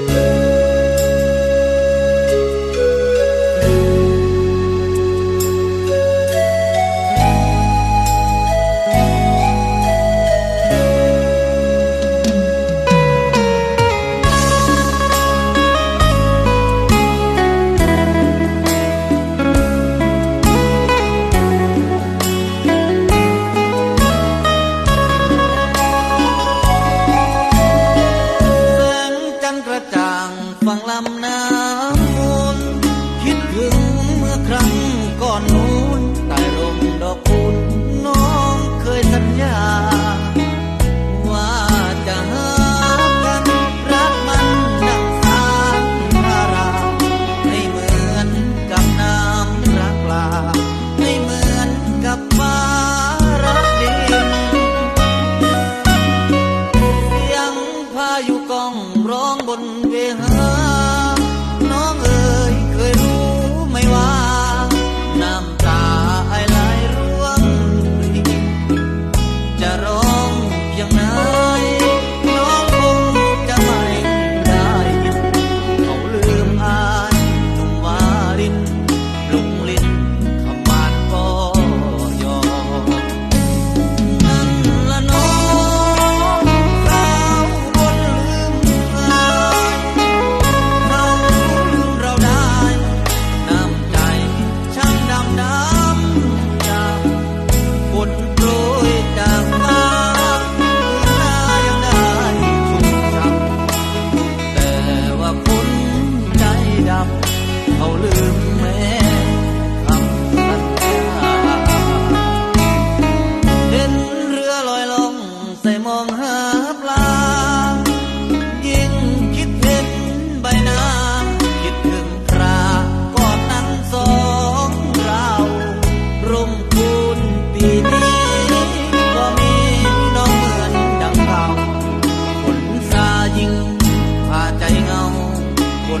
Música น้ำมูลคิดถึงเมื่อครั้งก่อนนู้นใต้ร่มดอกคูณน้องเคยสัญญา ว่าจะหากันรักมันดังสางนาราให้เหมือนกับน้ำรักลาให้เหมือนกับฟ้ารักดินเสียงพายุกองร้องบนเวหา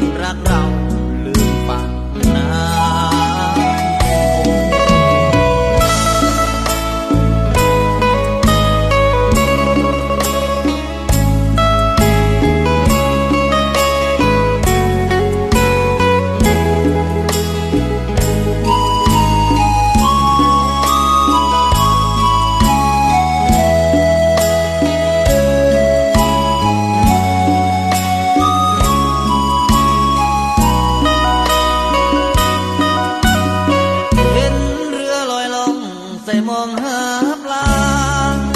คนรักเราาปลา